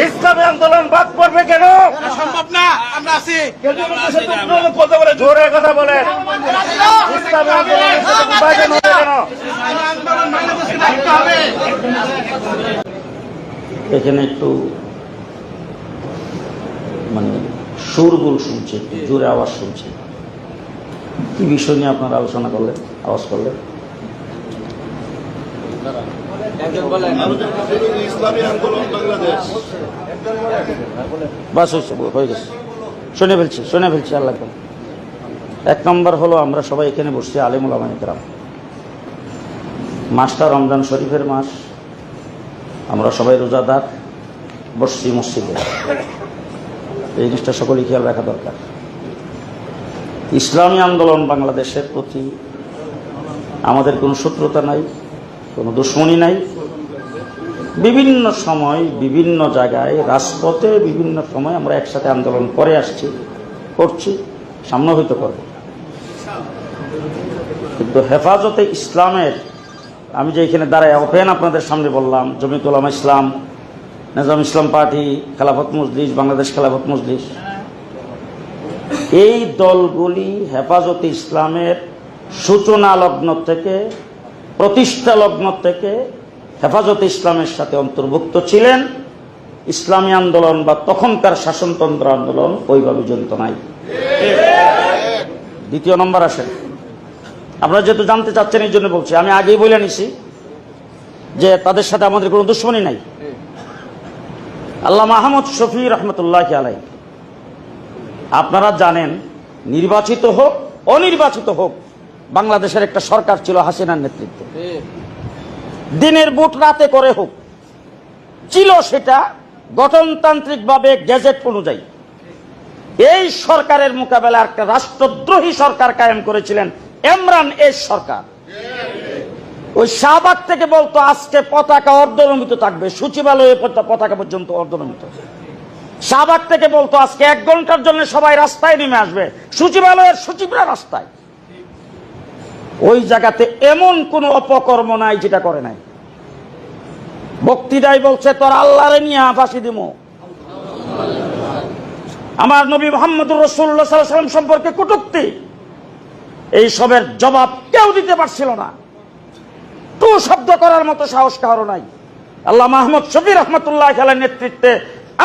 ইসলামী আন্দোলন বাদ পড়বে কেন? সম্ভব না আমরা আছি। জোরে কথা বলেন। ইসলামী হবে কেন আন্দোলন বাংলাদেশকে রাখতে হবে এখানে একটু মানে সুরগুল শুনছে একটু জোরে আওয়াজ শুনছে। কি বিষয় নিয়ে আপনারা আলোচনা করলেন আওয়াজ করলেন? ইসলামী বাস হয়েছে হয়ে গেছে। শুনে ফেলছি শুনে ফেলছি আল্লাহ এক নম্বর হলো আমরা সবাই এখানে বসছি আলিমুল আমানিকরাম মাসটা রমজান শরীফের মাস। আমরা সবাই রোজাদার, বসছি মসজিদে। এই জিনিসটা সকলেই খেয়াল রাখা দরকার। ইসলামী আন্দোলন বাংলাদেশের প্রতি আমাদের কোনো শত্রুতা নাই, কোনো দুশ্মনী নাই। বিভিন্ন সময়, বিভিন্ন জায়গায়, রাজপথে বিভিন্ন সময় আমরা একসাথে আন্দোলন করে আসছি, করছি সামনে হইতে করব। কিন্তু হেফাজতে ইসলামের আমি যে এখানে দাঁড়ায় ওপেন আপনাদের সামনে বললাম, জমিতুল উলামা ইসলাম, নিজাম ইসলাম পার্টি, খেলাফত মজলিস, বাংলাদেশ খেলাফত মজলিস। এই দলগুলি হেফাজতে ইসলামের সূচনা লগ্ন থেকে, প্রতিষ্ঠা লগ্ন থেকে হেফাজতে ইসলামের সাথে অন্তর্ভুক্ত ছিলেন। ইসলামী আন্দোলন বা তখনকার শাসনতন্ত্র আন্দোলন ওইভাবে জড়িত নাই। দ্বিতীয় নম্বর আসেন। আপনারা যেহেতু জানতে চাচ্ছেন, এই জন্য বলছি। আমি আগেই বলে নিছি যে তাদের সাথে আমাদের কোনো দুশ্মনী নাই। আল্লাহ মাহমুদ শফি রহমতুল্লাহ আলাই আপনারা জানেন, নির্বাচিত হোক, অনির্বাচিত হোক, বাংলাদেশের একটা সরকার ছিল হাসিনার নেতৃত্বে। দিনের বুট রাতে করে হোক, ছিল সেটা গঠনতান্ত্রিকভাবে গেজেট অনুযায়ী। এই সরকারের মোকাবেলা একটা রাষ্ট্রদ্রোহী সরকার কায়েম করেছিলেন এমরান এস সরকার। ওই শাহবাগ থেকে বলতো, আজকে পতাকা অর্ধনমিত থাকবে। সচিবালয়ে পতাকা পর্যন্ত অর্ধনমিত। শাহবাগ থেকে বলতো, আজকে এক ঘণ্টার জন্য সবাই রাস্তায় নেমে আসবে। সচিবালয়ের সচিবরা রাস্তায়। ওই জায়গাতে এমন কোন অপকর্ম নাই যেটা করে নাই। বক্তৃতায় বলছে, তোর আল্লাহরে নিয়ে ফাঁসি দিব আমার নবী মোহাম্মদুর রসুল্লাহ সাল্লাম সম্পর্কে কটুক্তি। এই সবের জবাব কেউ দিতে পারছিল না। টু শব্দ করার মতো সাহস কারও নাই। আল্লাহ মাহমুদ শফি রহমতুল্লাহ খেলার নেতৃত্বে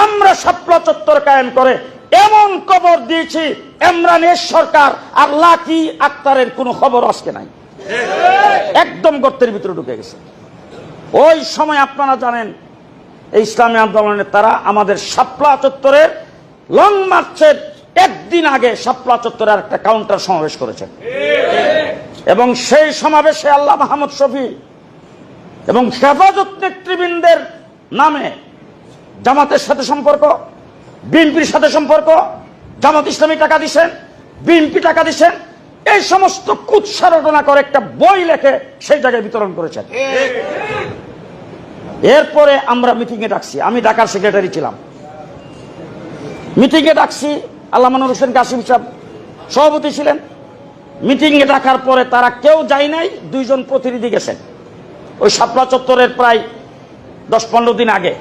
আমরা শাপলা চত্বর কায়েম করে এমন খবর দিয়েছি এমরানের সরকার আর লাকি আক্তারের কোনো খবর আজকে নাই। একদম গর্তের ভিতরে ঢুকে গেছে। ওই সময় আপনারা জানেন ইসলামী আন্দোলনের তারা আমাদের শাপলা চত্বরের লং মার্চের একদিন আগে শাপলা চত্বরে একটা কাউন্টার সমাবেশ করেছেন এবং সেই সমাবেশে আল্লাহ মাহমুদ শফি এবং হেফাজত নেতৃবৃন্দের নামে জামাতের সাথে সম্পর্ক, বিএনপির সাথে সম্পর্ক, জামাত ইসলামী টাকা দিছেন, বিএনপি টাকা দিচ্ছেন এই সমস্ত কুৎসারটনা করে একটা বই লেখে সেই জায়গায় বিতরণ করেছেন এরপরে আমরা মিটিংয়ে ডাকছি। আমি ঢাকার সেক্রেটারি ছিলাম। মিটিংয়ে ডাকছি আল্লাহ মানুর হোসেন কাসিম সাহেব সভাপতি ছিলেন। মিটিংয়ে ডাকার পরে তারা কেউ যায় নাই, দুইজন প্রতিনিধি গেছেন। ওই শাপলা চত্বরের প্রায় দশ পনেরো দিন আগে।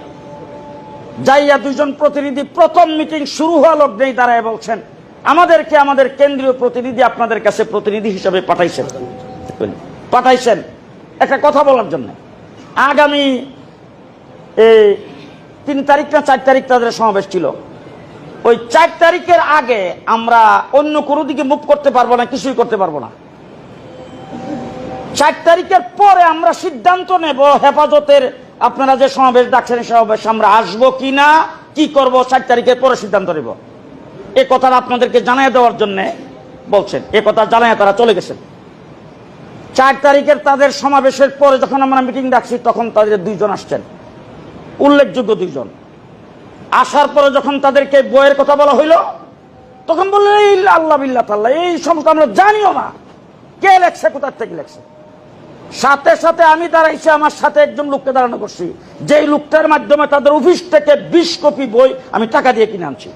যাইয়া দুইজন প্রতিনিধি, প্রথম মিটিং শুরু হওয়া লগ্নেই দাঁড়ায় বলছেন, আমাদেরকে আমাদের কেন্দ্রীয় প্রতিনিধি আপনাদের কাছে প্রতিনিধি হিসেবে পাঠাইছেন। পাঠাইছেন। একটা কথা বলার জন্য। আগামী, এই তিন তারিখ না, চার তারিখ তাদের সমাবেশ ছিল। ওই চার তারিখের আগে আমরা অন্য কোনো দিকে মুভ করতে পারব না, কিছুই করতে পারব না। চার তারিখের পরে আমরা সিদ্ধান্ত নেব হেফাজতের, আপনারা যে সমাবেশ ডাকছেন সমাবেশ আমরা আসব কি না, কি করব, চার তারিখের পরে সিদ্ধান্ত নেব। এ কথাটা আপনাদেরকে জানিয়ে দেওয়ার জন্য বলছেন, এ কথা জানায় তারা চলে গেছেন। চার তারিখের তাদের সমাবেশের পরে যখন আমরা মিটিং ডাকছি, তখন তাদের দুইজন আসছেন। উল্লেখযোগ্য দুইজন। আসার পরে যখন তাদেরকে বইয়ের কথা বলা হইল, তখন বললেন এই আল্লাহ বিল্লাহ তাল্লাহ, এই সমস্ত আমরা জানিও না। কে লেখছে, কোথার থেকে লেখছে? সাথে সাথে আমি দাঁড়াইছি, আমার সাথে একজন লোককে দাঁড়ানো করছি। যেই লোকটার মাধ্যমে তাদের অফিস থেকে বিশ কপি বই আমি টাকা দিয়ে কিনে আনছি।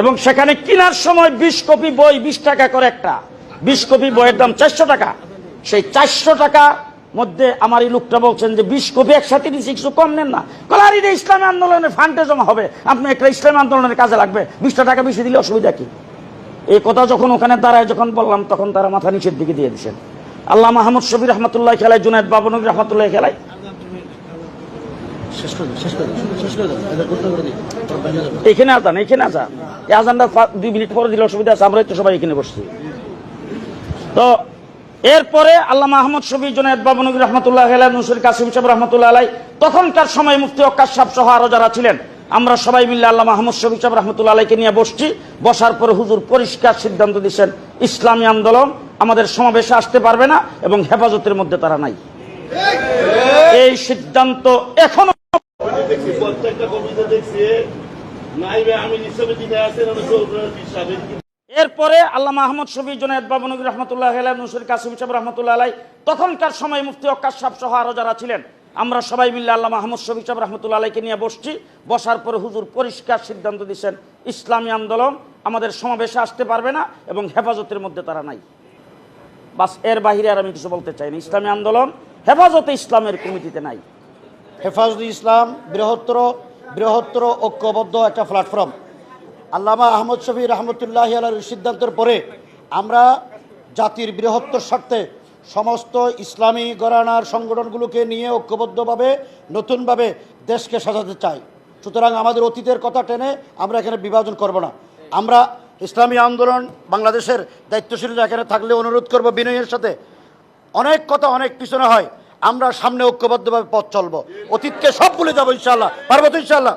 এবং সেখানে কেনার সময় বিশ কপি বই বিশ টাকা করে একটা। বিশ কপি বইয়ের দাম চারশো টাকা। সেই চারশো টাকা মধ্যে আমার এই লোকটা বলছেন যে বিশ কপি একসাথে নিচ্ছি কিছু কম নেন না। কলার এটা ইসলামী আন্দোলনের ফান্ডে জমা হবে। আপনি একটা ইসলামী আন্দোলনের কাজে লাগবে। বিশটা টাকা বেশি দিলে অসুবিধা কি? এই কথা যখন ওখানে দাঁড়ায় যখন বললাম তখন তারা মাথা নিচের দিকে দিয়ে দিচ্ছেন আল্লাহ মাহমুদ শবির রহমতুল্লাহ খেলায় জুনায়দ বাবনবী রহমতুল্লাহ খেলায় এখানে আজান এখানে আজান। এই আজানটা দুই মিনিট পরে দিলে অসুবিধা আছে আমরাই তো সবাই এখানে বসছি। তো এরপরে আল্লাহ মাহমুদ শফি জুনায়দ বাবনবী রহমতুল্লাহ আলাই নসুর কাসিম সাহেব রহমতুল্লাহ আলাই, তখনকার সময় মুফতি অক্কাশ সাহেব সহ আরও যারা ছিলেন, আমরা সবাই মিলে আল্লাহ মাহমুদ শফি সাহেব রহমতুল্লাহ আলাইকে নিয়ে বসছি। বসার পরে হুজুর পরিষ্কার সিদ্ধান্ত দিচ্ছেন, ইসলামী আন্দোলন আমাদের সমাবেশে আসতে পারবে না এবং হেফাজতের মধ্যে তারা নাই। এই সিদ্ধান্ত এখনও প্রত্যেকটা কবিতা দেখছি এরপরে আল্লাহ মাহমুদ শফি জুনায়দ বাবনগী রহমতুল্লাহ আলাই নসুর কাসিম সাহেব রহমতুল্লাহ আলাই তখনকার সময় মুফতি অক্কাশ সাহেব সহ আরও যারা ছিলেন, আমরা সবাই মিলে আল্লাহ মাহমুদ শফি সাহেব রহমতুল্লাহ আলাইকে নিয়ে বসছি। বসার পরে হুজুর পরিষ্কার সিদ্ধান্ত দিচ্ছেন, ইসলামী আন্দোলন আমাদের সমাবেশে আসতে পারবে না এবং হেফাজতের মধ্যে তারা নাই। বাসের বাহিরে আর আমি কিছু বলতে চাই না। ইসলামী আন্দোলন হেফাজতে ইসলামের কমিটিতে নাই। হেফাজুল ইসলাম বৃহত্তর বৃহত্তর ঐক্যবদ্ধ একটা প্ল্যাটফর্ম আল্লামা আহমদ শফি রহমতুল্লাহ আলার সিদ্ধান্তের পরে আমরা জাতির বৃহত্তর স্বার্থে সমস্ত ইসলামী গরানার সংগঠনগুলোকে নিয়ে ঐক্যবদ্ধভাবে, নতুনভাবে দেশকে সাজাতে চাই। সুতরাং আমাদের অতীতের কথা টেনে আমরা এখানে বিভাজন করব না। আমরা ইসলামী আন্দোলন বাংলাদেশের দায়িত্বশীলরা এখানে থাকলে অনুরোধ করব বিনয়ের সাথে। অনেক কথা অনেক পিছনে হয়, আমরা সামনে ঐক্যবদ্ধভাবে পথ চলবো। অতীতকে সব ভুলে যাব ইনশাল্লাহ পারব তো ইনশাল্লাহ